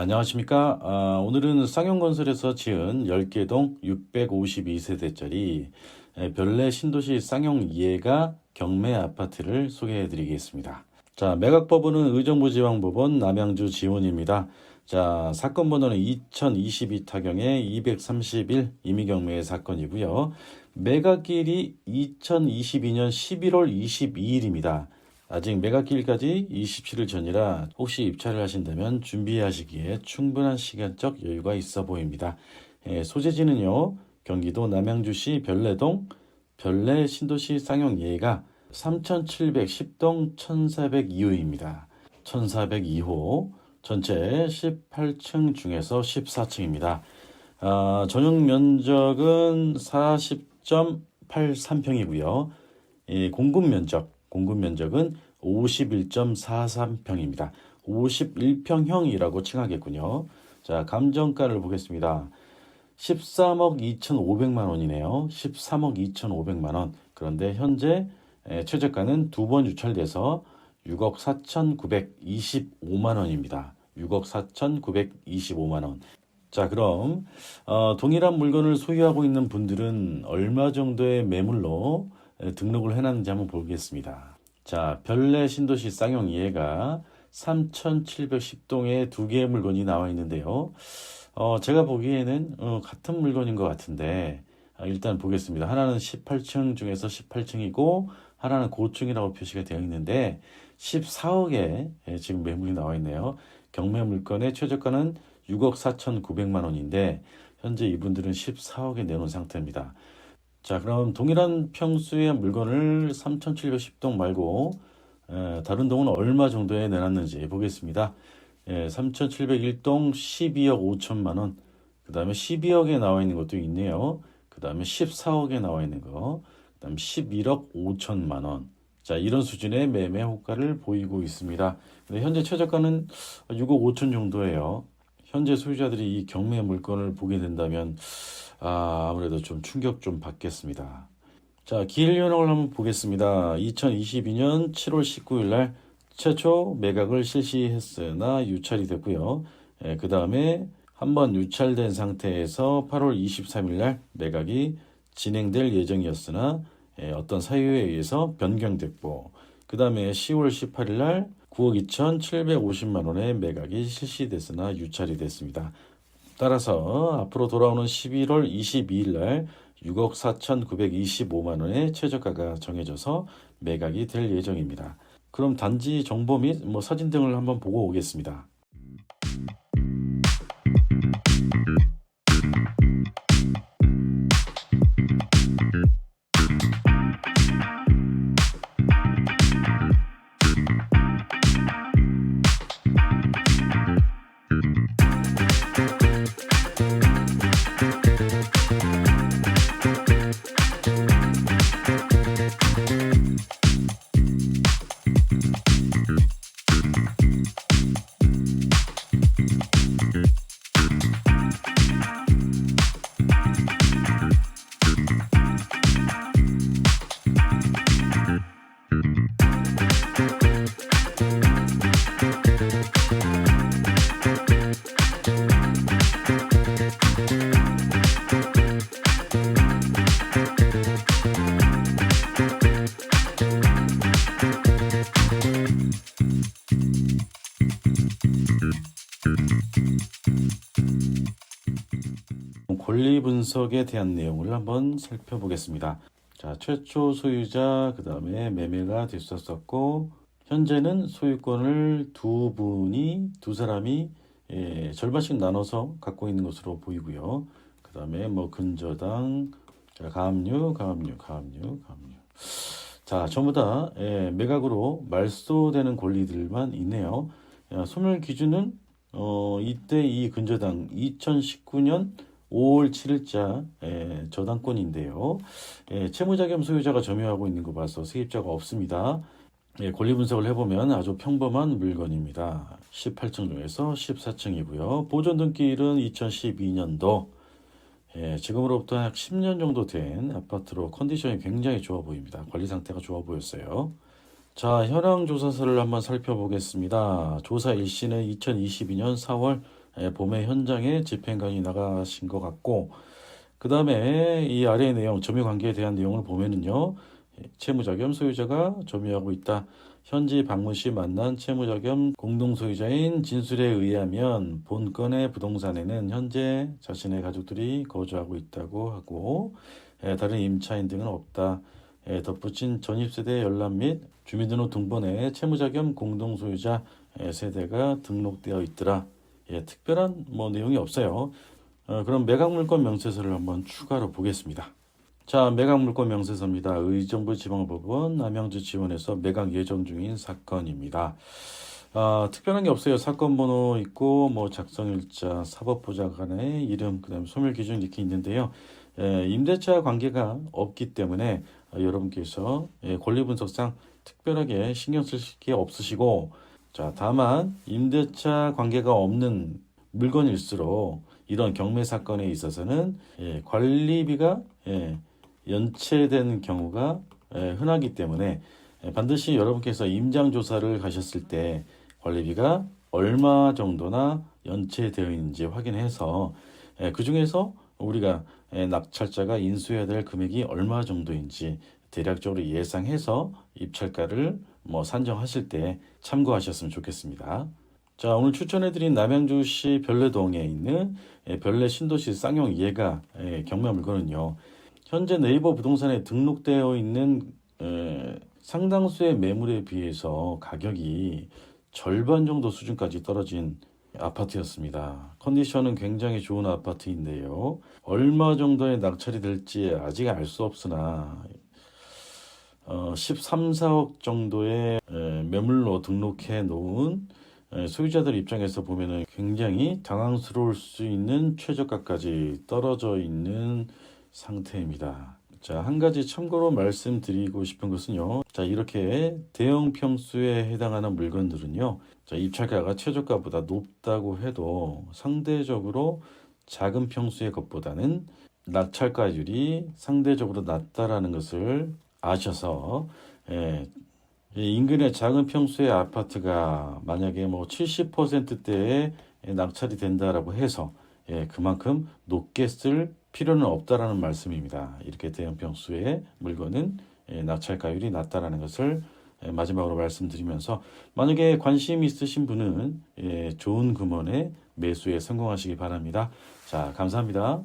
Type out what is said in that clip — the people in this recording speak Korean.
안녕하십니까. 아, 오늘은 쌍용건설에서 지은 10개동 652세대짜리 별내 신도시 쌍용 2해가 경매 아파트를 소개해 드리겠습니다. 자, 매각법원은 의정부 지방법원 남양주 지원입니다. 자, 사건 번호는 2022 타경의 231 임의경매 사건이고요. 매각일이 2022년 11월 22일입니다. 아직 매각일까지 27일 전이라 혹시 입찰을 하신다면 준비하시기에 충분한 시간적 여유가 있어 보입니다. 예, 소재지는요, 경기도 남양주시 별내동 별내 신도시 쌍용 예가 3710동 1402호입니다. 1402호 전체 18층 중에서 14층입니다. 아, 전용 면적은 40.83평이고요. 이 공급 면적 공급 면적은 51.43평입니다. 51평형이라고 칭하겠군요. 자, 감정가를 보겠습니다. 13억 2,500만 원이네요. 13억 2,500만 원. 그런데 현재 에, 최저가는 두 번 유찰돼서 6억 4,925만 원입니다. 6억 4,925만 원. 자, 그럼 어, 동일한 물건을 소유하고 있는 분들은 얼마 정도의 매물로 에, 등록을 해놨는지 한번 보겠습니다. 자, 별내 신도시 쌍용 2해가 3,710동에 두 개의 물건이 나와 있는데요. 어, 제가 보기에는 어, 같은 물건인 것 같은데 아, 일단 보겠습니다. 하나는 18층 중에서 18층이고 하나는 고층이라고 표시가 되어 있는데 14억에 예, 지금 매물이 나와 있네요. 경매 물건의 최저가는 6억 4,900만 원인데 현재 이분들은 14억에 내놓은 상태입니다. 자, 그럼 동일한 평수의 물건을 3,710동 말고 에, 다른 동은 얼마 정도에 내놨는지 보겠습니다. 예, 3,701동 12억 5천만 원. 그 다음에 12억에 나와 있는 것도 있네요. 그 다음에 14억에 나와 있는 거. 그 다음에 11억 5천만 원. 자, 이런 수준의 매매 호가를 보이고 있습니다. 근데 현재 최저가는 6억 5천 정도예요. 현재 소유자들이 이 경매 물건을 보게 된다면 아, 아무래도 좀 충격 좀 받겠습니다. 자, 기일 연락을 한번 보겠습니다. 2022년 7월 19일 날 최초 매각을 실시했으나 유찰이 됐고요. 예, 그 다음에 한번 유찰된 상태에서 8월 23일 날 매각이 진행될 예정이었으나 예, 어떤 사유에 의해서 변경됐고 그 다음에 10월 18일 날 9억 2,750만 원의 매각이 실시됐으나 유찰이 됐습니다. 따라서 앞으로 돌아오는 11월 22일 날 6억 4,925만 원의 최저가가 정해져서 매각이 될 예정입니다. 그럼 단지 정보 및 뭐 사진 등을 한번 보고 오겠습니다. 분석에 대한 내용을 한번 살펴보겠습니다. 자, 최초 소유자, 그 다음에 매매가 됐었었고, 현재는 소유권을 두 분이, 두 사람이 예, 절반씩 나눠서 갖고 있는 것으로 보이고요. 그 다음에 뭐 근저당, 자, 가압류, 가압류, 가압류, 가압류. 자, 전부 다 예, 매각으로 말소되는 권리들만 있네요. 야, 소멸 기준은 어, 이때 이 근저당 2019년 5월 7일자 예, 저당권인데요. 예, 채무자 겸 소유자가 점유하고 있는 거 봐서 세입자가 없습니다. 예, 권리 분석을 해보면 아주 평범한 물건입니다. 18층 중에서 14층이고요. 보존 등기일은 2012년도 예, 지금으로부터 약 10년 정도 된 아파트로 컨디션이 굉장히 좋아 보입니다. 관리 상태가 좋아 보였어요. 자, 현황 조사서를 한번 살펴보겠습니다. 조사 일시는 2022년 4월 예, 봄에 현장에 집행관이 나가신 것 같고 그 다음에 이 아래 내용 점유 관계에 대한 내용을 보면은요 예, 채무자 겸 소유자가 점유하고 있다. 현지 방문 시 만난 채무자 겸 공동 소유자인 진술에 의하면 본건의 부동산에는 현재 자신의 가족들이 거주하고 있다고 하고 예, 다른 임차인 등은 없다. 예, 덧붙인 전입세대 열람 및 주민등록 등본에 채무자 겸 공동 소유자 예, 세대가 등록되어 있더라. 예, 특별한 뭐 내용이 없어요. 어, 그럼 매각물권 명세서를 한번 추가로 보겠습니다. 자, 매각물권 명세서입니다. 의정부 지방법원 남양주 지원에서 매각 예정 중인 사건입니다. 아, 특별한 게 없어요. 사건 번호 있고 뭐 작성일자, 사법보좌관의 이름, 그다음 소멸 기준 이렇게 있는데요. 예, 임대차 관계가 없기 때문에 어, 여러분께서 예, 권리 분석상 특별하게 신경 쓸게 없으시고 자, 다만 임대차 관계가 없는 물건일수록 이런 경매 사건에 있어서는 예, 관리비가 예, 연체된 경우가 예, 흔하기 때문에 예, 반드시 여러분께서 임장 조사를 가셨을 때 관리비가 얼마 정도나 연체되어 있는지 확인해서 예, 그 중에서 우리가 예, 낙찰자가 인수해야 될 금액이 얼마 정도인지 대략적으로 예상해서 입찰가를 뭐 산정하실 때 참고하셨으면 좋겠습니다. 자, 오늘 추천해드린 남양주시 별내동에 있는 예, 별내 신도시 쌍용 예가 예, 경매 물건은요. 현재 네이버 부동산에 등록되어 있는 에, 상당수의 매물에 비해서 가격이 절반 정도 수준까지 떨어진 아파트였습니다. 컨디션은 굉장히 좋은 아파트인데요. 얼마 정도의 낙찰이 될지 아직 알 수 없으나 어, 13, 4억 정도의 에, 매물로 등록해 놓은 에, 소유자들 입장에서 보면은 굉장히 당황스러울 수 있는 최저가까지 떨어져 있는 상태입니다. 자, 한 가지 참고로 말씀드리고 싶은 것은요. 자, 이렇게 대형 평수에 해당하는 물건들은요. 자, 입찰가가 최저가보다 높다고 해도 상대적으로 작은 평수의 것보다는 낙찰가율이 상대적으로 낮다라는 것을 아셔서 예, 이 인근의 작은 평수의 아파트가 만약에 뭐 70%대에 낙찰이 된다라고 해서 예, 그만큼 높게 쓸 필요는 없다라는 말씀입니다. 이렇게 대형 평수의 물건은 예, 낙찰가율이 낮다라는 것을 예, 마지막으로 말씀드리면서 만약에 관심 있으신 분은 예, 좋은 금원의 매수에 성공하시기 바랍니다. 자, 감사합니다.